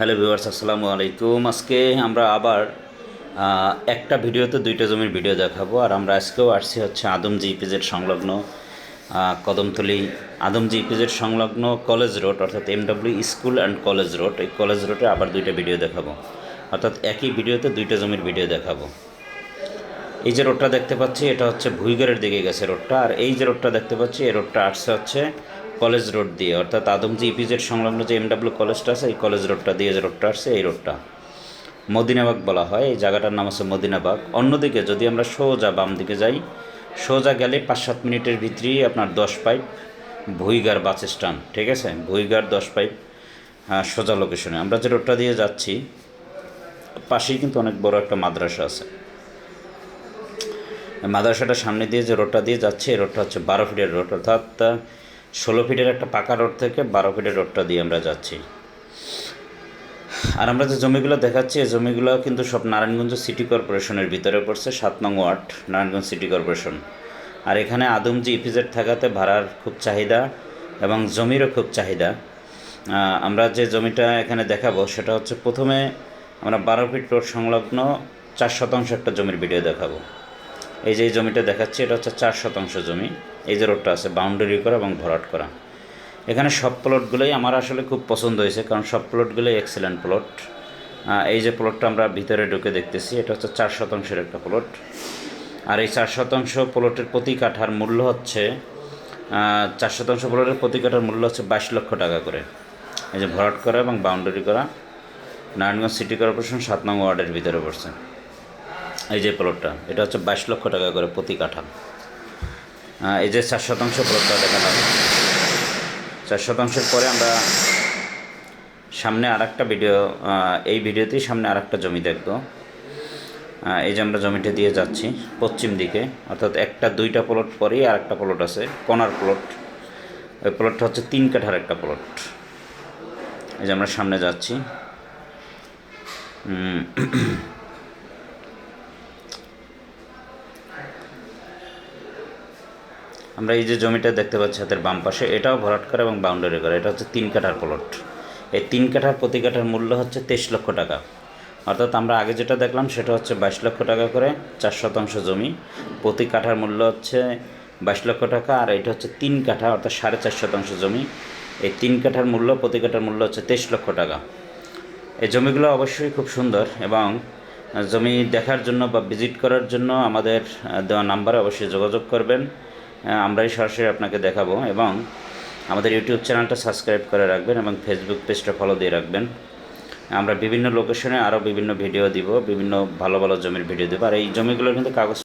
Hello viewers, আসসালামু আলাইকুম। আজকে আমরা আবার একটা ভিডিওতে দুইটা জমির ভিডিও দেখাবো। আর আমরা আজকেও আসছি হচ্ছে আদমজি ইপিজেড সংলগ্ন কদমতলি আদমজি ইপিজেড সংলগ্ন কলেজ রোড, অর্থাৎ MW school and college road. এই কলেজ রোডে আবার দুইটা ভিডিও দেখাবো। অর্থাৎ একই ভিডিওতে দুইটা জমির ভিডিও দেখাবো। এই যে রোডটা দেখতে পাচ্ছি, এটা হচ্ছে ভুইগড়ের দিকে গেছে রোডটা। আর এই যে রোডটা দেখতে পাচ্ছি, এই রোডটা আসছে হচ্ছে কলেজ রোড দিয়ে অর্থাৎ আদম আদমজি ইপিজেড সংলগ্ন যে এমডাব্লিউ কলেজটা আছে এই কলেজ রোডটা দিয়ে যে রোডটা আসছে এই রোডটা। মদিনাবাগ বলা হয় এই জায়গাটার নাম আছে মদিনাবাগ। অন্যদিকে যদি আমরা সোজা বাম দিকে যাই সোজা গেলে পাঁচ সাত মিনিটের ভিতরেই আপনার দশ পাইপ ভুইগার বাস স্ট্যান্ড ঠিক আছে? ভুইগার দশ পাইপ হ্যাঁ, সোজা লোকেশনে আমরা যে রোডটা দিয়ে যাচ্ছি পাশেই কিন্তু অনেক বড় একটা মাদ্রাসা আছে। মাদ্রাসাটার সামনে দিয়ে যে রোডটা দিয়ে যাচ্ছে এই রোডটা হচ্ছে বারো ফিটের রোড অর্থাৎ ষোলো ফিটের একটা পাকা রোড থেকে বারো ফিটের রোডটা দিয়ে আমরা যাচ্ছি। আর আমরা যে জমিগুলো দেখাচ্ছি, এই জমিগুলো কিন্তু সব নারায়ণগঞ্জ সিটি কর্পোরেশনের ভিতরে পড়ছে, সাত নং ওয়ার্ড, নারায়ণগঞ্জ সিটি কর্পোরেশন। আর এখানে আদমজি ইপিজেড থাকাতে ভাড়ার খুব চাহিদা এবং জমিরও খুব চাহিদা। আমরা যে জমিটা এখানে দেখাবো, সেটা হচ্ছে প্রথমে আমরা বারো ফিট রোড সংলগ্ন চার শতাংশ একটা জমির ভিডিও দেখাবো। এই যে জমিটা দেখাচ্ছি, এটা হচ্ছে চার শতাংশ জমি। এই যে রোডটা আছে বাউন্ডারি করা এবং ভরাট করা। এখানে সব প্লটগুলোই আমার আসলে খুব পছন্দ হয়েছে, কারণ সব প্লটগুলোই এক্সেলেন্ট প্লট এই যে প্লটটা আমরা ভিতরে ঢুকে দেখতেছি, এটা হচ্ছে চার শতাংশের একটা প্লট আর এই চার শতাংশ প্লটের প্রতি কাঠার মূল্য হচ্ছে চার শতাংশ প্লটের প্রতি কাঠার মূল্য হচ্ছে বাইশ লক্ষ টাকা করে। এই যে ভরাট করা এবং বাউন্ডারি করা, নারায়ণগঞ্জ সিটি কর্পোরেশন সাত নং ওয়ার্ডের ভিতরে পড়ছে। এই যে প্লটটা এটা হচ্ছে বাইশ লক্ষ টাকা করে প্রতি কাঠা এই যে চার শতাংশ প্লটটা দেখালাম চার শতাংশের পরে আমরা সামনে আর একটা ভিডিও এই ভিডিওতেই সামনে আর জমি দেখব। এই যে আমরা জমিটা দিয়ে যাচ্ছি পশ্চিম দিকে, অর্থাৎ একটা, দুইটা প্লট পরেই আর একটা প্লট আছে কনার প্লট ওই প্লটটা হচ্ছে তিন কাঠার একটা প্লট এই যে আমরা সামনে যাচ্ছি। আমরা এই যে জমিটা দেখতে পাচ্ছি হাতের বাম পাশে, এটাও ভরাট করা এবং বাউন্ডারি করা। এটা হচ্ছে তিন কাঠার প্লট এই তিন কাঠার প্রতি কাঠার মূল্য হচ্ছে তেইশ লক্ষ টাকা। অর্থাৎ আমরা আগে যেটা দেখলাম, সেটা হচ্ছে বাইশ লক্ষ টাকা করে চার শতাংশ জমি। প্রতি কাঠার মূল্য হচ্ছে বাইশ লক্ষ টাকা, আর এটা হচ্ছে তিন কাঠা, অর্থাৎ সাড়ে চার শতাংশ জমি। এই তিন কাঠার মূল্য, প্রতি কাঠার মূল্য হচ্ছে তেইশ লক্ষ টাকা। এই জমিগুলো অবশ্যই খুব সুন্দর এবং জমি দেখার জন্য বা ভিজিট করার জন্য আমাদের দেওয়া নাম্বারে অবশ্যই যোগাযোগ করবেন। আমরাই সরাসরি আপনাকে দেখাবো এবং আমাদের ইউটিউব চ্যানেলটা সাবস্ক্রাইব করে রাখবেন এবং ফেসবুক পেজটা ফলো দিয়ে রাখবেন। আমরা বিভিন্ন লোকেশনে আরও বিভিন্ন ভিডিও দিব, বিভিন্ন ভালো ভালো জমির ভিডিও দেবো। আর এই জমিগুলো কিন্তু কাগজ